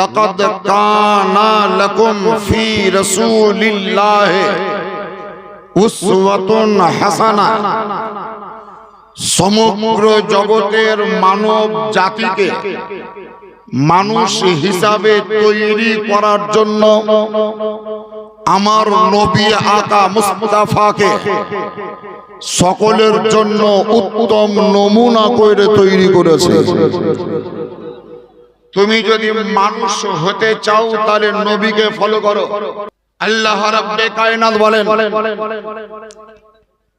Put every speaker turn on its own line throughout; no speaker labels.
لقد كان لكم في رسول الله أسوة حسنة সমগ্র জগতের মানব জাতিকে মানুষ হিসাবে তৈরি করার জন্য আমার নবী আকা মুস্তাফাকে সকলের জন্য উত্তম নমুনা করে তৈরি করেছে তুমি যদি মানুষ হতে চাও, তাহলে নবীকে ফলো করো। আল্লাহ রাব্বে কায়নাত বলেন,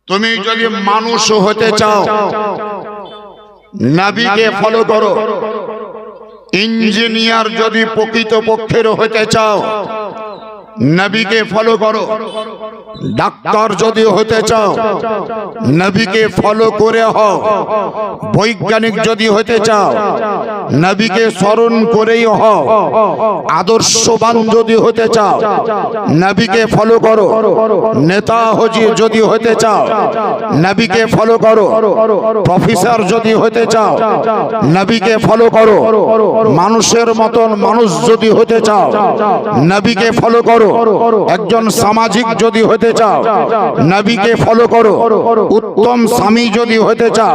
তুমি যদি মানুষ হতে চাও, নবীকে ফলো করো। ইঞ্জিনিয়ার যদি প্রকৃত পক্ষের হতে চাও, নবীকে ফলো করো। ডাক্তার যদি হতে চাও, নবীকে ফলো করে হও। বৈজ্ঞানিক যদি হতে চাও নবীকে স্মরণ করেই হও। আদর্শবান যদি হতে চাও, নবীকে ফলো করো। নেতা হজি যদি হতে চাও, নবীকে ফলো করো। প্রফেসর যদি হতে চাও, নবীকে ফলো করো। মানুষের মতন মানুষ যদি হতে চাও, নবীকে ফলো করো। একজন সামাজিক যদি হতে চাও, নবীকে ফলো করো। উত্তম স্বামী যদি হতে চাও,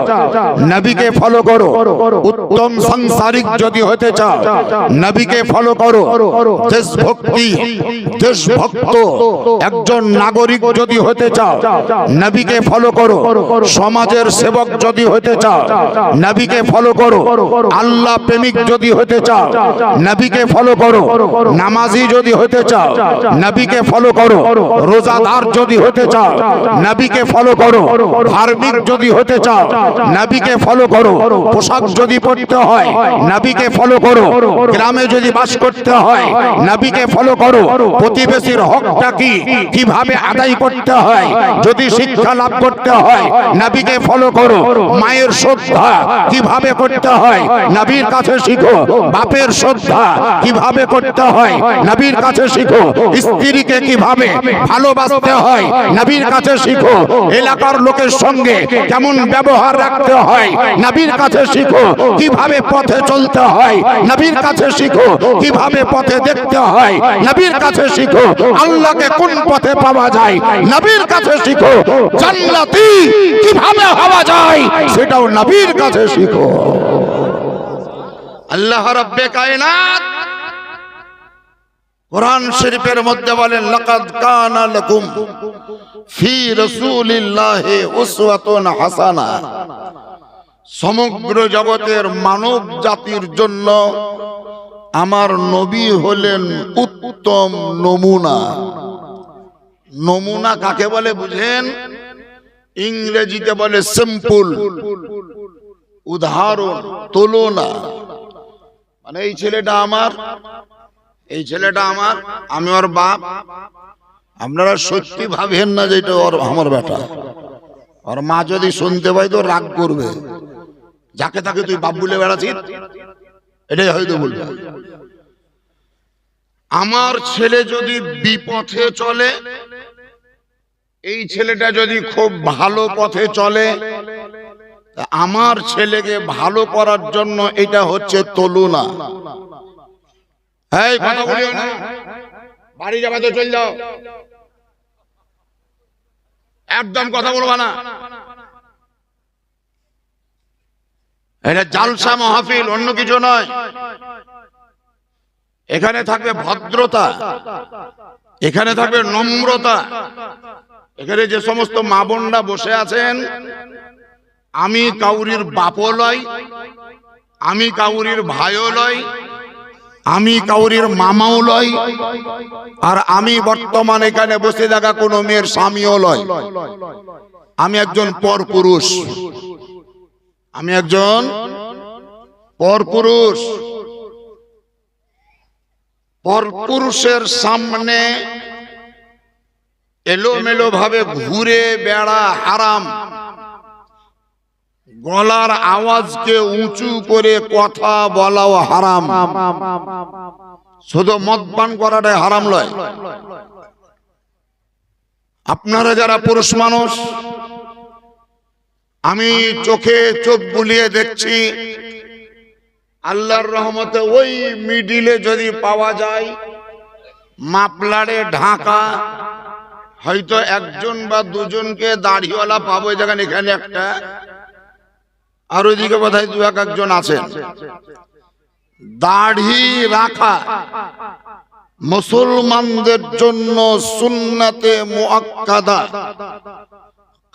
নবীকে ফলো করো। উত্তম সাংসারিক যদি হতে চাও, নবীকে ফলো করো। দেশভক্তি, দেশভক্ত, একজন নাগরিক যদি হতে চাও, নবীকে ফলো করো। সমাজের সেবক যদি হতে চাও, নবীকে ফলো করো। আল্লাহ প্রেমিক যদি হতে চাও, নবীকে ফলো করো। নামাজি যদি হতে চাও, নবীকে ফলো করো। রোজাদার যদি হতে চাও, নবীকে ফলো করো। ধার্মিক যদি হতে চাও, নবীকে ফলো করো। পোশাক যদি পড়তে হয় নবীকে ফলো করো। গ্রামে যদি বাস করতে হয় নবীকে ফলো করো। প্রতিবেশীর হকটা কি? কীভাবে আদায় করতে হয়? যদি শিক্ষা লাভ করতে হয় নবীকে ফলো করো। মায়ের শ্রদ্ধা কীভাবে করতে হয়? নবীর কাছে শিখো। বাপের শ্রদ্ধা কীভাবে করতে হয়? নবীর কাছে শিখো। স্ত্রীকে কীভাবে ভালোবাসতে হয়? নবীর কাছে শিখো। এলাকার লোকের সঙ্গে কেমন ব্যবহার রাখতে হয়? নবীর কাছে শিখো। কীভাবে পথে চলতে হয়। নবীর কাছে শিখো, কীভাবে পথে দেখতে হয়। নবীর কাছে শিখো, আল্লাহকে কোন পথে পাওয়া যায়। নবীর কাছে শিখো, জান্নাতি কীভাবে হওয়া যায়, সেটাও নবীর কাছে শিখো। আল্লাহ রাব্বে কায়নাত কোরআন শরীফের মধ্যে বলেন, লাকাদ কানা লাকুম ফি রাসূলিল্লাহি উসওয়াতুন হাসানা। সমগ্র জগতের মানব জাতির জন্য আমার নবী হলেন উত্তম নমুনা। নমুনা কাকে বলে বুঝেন ইংরেজিতে বলে সিম্পল উদাহরণ, তুলনা। মানে এই ছেলেটা আমার, এই ছেলেটা আমার, আমি ওর বাপ। আপনারা সত্যি ভাবেন না যে এটা ওর, আমার বেটা। ওর মা যদি শুনতে পাই তো রাগ করবে। যাকে তাকে তুই বাপ বলে বেড়াচ্ছিস, এটাই হয়তো বলবে। আমার ছেলে যদি বিপথে চলে, এই ছেলেটা যদি খুব ভালো পথে চলে আমার ছেলেকে ভালো করার জন্য এটা হচ্ছে তলুনা। না। বাড়ি যাবে তো চল যাও। একদম কথা বলবা না। এটা জালসা মাহফিল, অন্য কিছু নয়। এখানে থাকবে ভদ্রতা, এখানে থাকবে নম্রতা। এখানে যে সমস্ত মা বোনরা বসে আছেন, আমি কাউরির বাপও লয় আমি কাউরির ভাইও লয় আমি কাউরির মামাও লয় আর আমি বর্তমান এখানে বসে থাকা কোনো মেয়ের স্বামীও লয় আমি একজন পর পুরুষ আমি একজন পরপুরুষ। পরপুরুষের পর পুরুষের সামনে এলোমেলো ভাবে ঘুরে বেড়া হারাম। গলার আওয়াজকে উঁচু করে কথা বলাও হারাম। শুধু মদ পান করাটাই হারাম লয়। আপনারা যারা পুরুষ মানুষ আমি চোখে চোখ বুলিয়ে দেখছি, আল্লাহর রহমতে ওই মিডিলে যদি পাওয়া যায় মাপলারে ঢাকা, হয়তো একজন বা দুজনকে দাড়িওয়ালা পাবো যেখানে এখানে একটা, আর ওইদিকে বোধহয় দু এক একজন আছেন। দাড়ি রাখা মুসলমানদের জন্য সুন্নাতে মুআক্কাদা।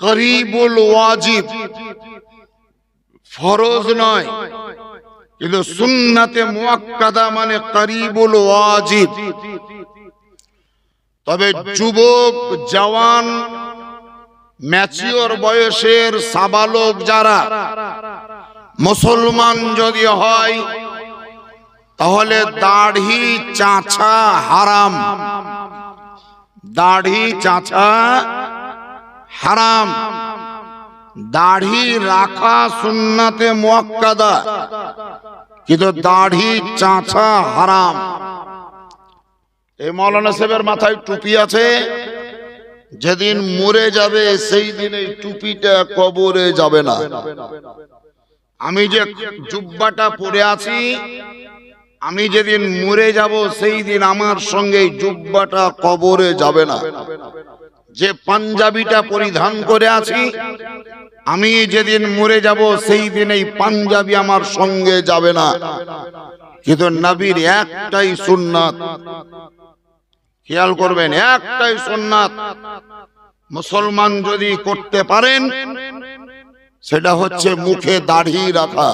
করিবুল ওয়াজিব। ফরজ নয়, কিন্তু সুন্নাতে মুআক্কাদা মানে করিবুল ওয়াজিব। তবে যুবক, জওয়ান, ম্যাচিওর বয়সের সাবালক যারা, মুসলমান যদি হয়, তাহলে দাড়ি চাঁচা হারাম। দাড়ি চাঁচা হারাম। দাড়ি রাখা সুন্নাতে মুয়াক্কাদা। কিন্তু দাড়ি, চাঁচা হারাম। এই মৌলানা সাহেবের মাথায় টুপি আছে। যেদিন মরে যাবে, সেই দিন এই টুপিটা কবরে যাবে না। আমি যে জুব্বাটা পরে আছি, আমি যেদিন মরে যাব, সেই দিন আমার সঙ্গে জুব্বাটা কবরে যাবে না। যে পাঞ্জাবিটা পরিধান করে আছি, আমি যেদিন মরে যাব, সেই দিন এই পাঞ্জাবি আমার সঙ্গে যাবে না। কিন্তু নবীর একটাই সুন্নাত। খেয়াল করবেন, একটাই সুন্নাত। মুসলমান যদি করতে পারেন, সেটা হচ্ছে মুখে দাড়ি রাখা।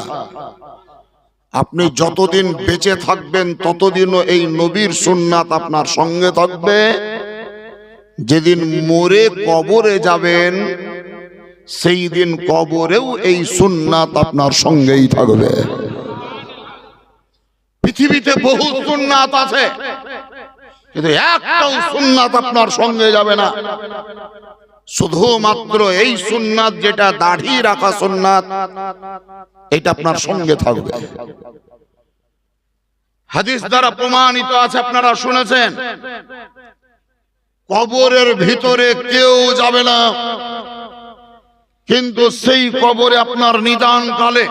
আপনি যতদিন বেঁচে থাকবেন, ততদিনও এই নবীর সুন্নাত আপনার সঙ্গে থাকবে। যেদিন মরে কবরে যাবেন, সেই দিন কবরেও এই সুন্নাত আপনার সঙ্গেই থাকবে। পৃথিবীতে বহু সুন্নাত আছে, কিন্তু একটাও সুন্নাত আপনার সঙ্গে যাবে না। শুধুমাত্র এই সুন্নাত যেটা দাড়ি রাখা সুন্নাত, এটা আপনার সঙ্গে থাকবে। হাদিস দ্বারা প্রমাণিত আছে, আপনারা শুনেছেন। কবরের ভিতরে কেউ যাবে না। কিন্তু সেই কবরে আপনার নিদান কালে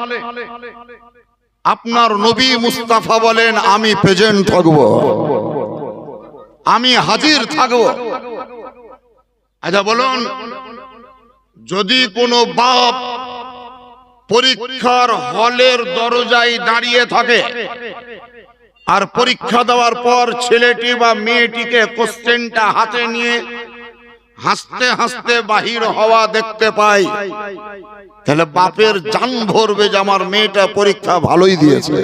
আপনার নবী মুস্তাফা বলেন, আমি প্রেজেন্ট থাকব। আমি হাজির থাকব। আচ্ছা বলুন, যদি কোনো বাপ পরীক্ষার হলের দরজায় দাঁড়িয়ে থাকে আর পরীক্ষা দেওয়ার পর ছেলেটি বা মেয়েটিকে কোশ্চেনটা হাতে নিয়ে হাসতে হাসতে বাহির হওয়া দেখতে পাই। তাহলে বাপের জান ভরবে যে আমার মেয়েটা পরীক্ষা ভালোই দিয়েছে।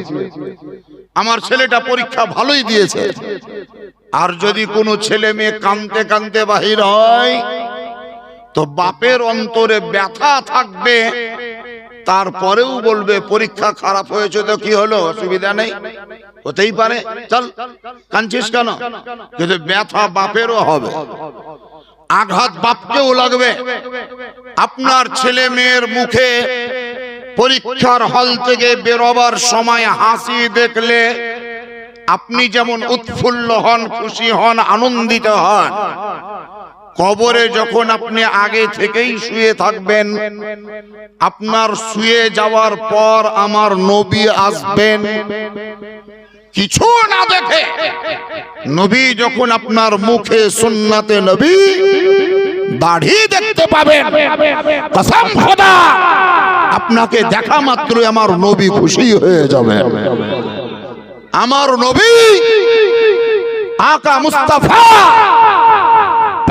আমার ছেলেটা পরীক্ষা ভালোই দিয়েছে। আর যদি কোনো ছেলে মেয়ে কানতে কানতে বাহির হয়, তো বাপের অন্তরে ব্যথা থাকবে। তারপরেও বলবে, পরীক্ষা খারাপ হয়েছে তো কি হলো? অসুবিধা নেই। হতেই পারে। চল, কাঁদছিস কেন? কিন্তু ব্যথা বাপেরও হবে, আঘাত বাপকেও লাগবে। আপনার ছেলে মেয়ের মুখে পরীক্ষার হল থেকে বেরোবার সময় হাসি দেখলে আপনি যেমন উৎফুল্ল হন, খুশি হন, আনন্দিত হন কবরে যখন আপনি আগে থেকেই শুয়ে থাকবেন, আপনার শুয়ে যাওয়ার পর আমার নবী আসবেন। কিছু না দেখে নবী যখন আপনার মুখে সুন্নাতে নবী, দাড়ি দেখতে পাবেন। আপনাকে দেখা মাত্র আমার নবী খুশি হয়ে যাবে। আমার নবী আকা মুস্তাফা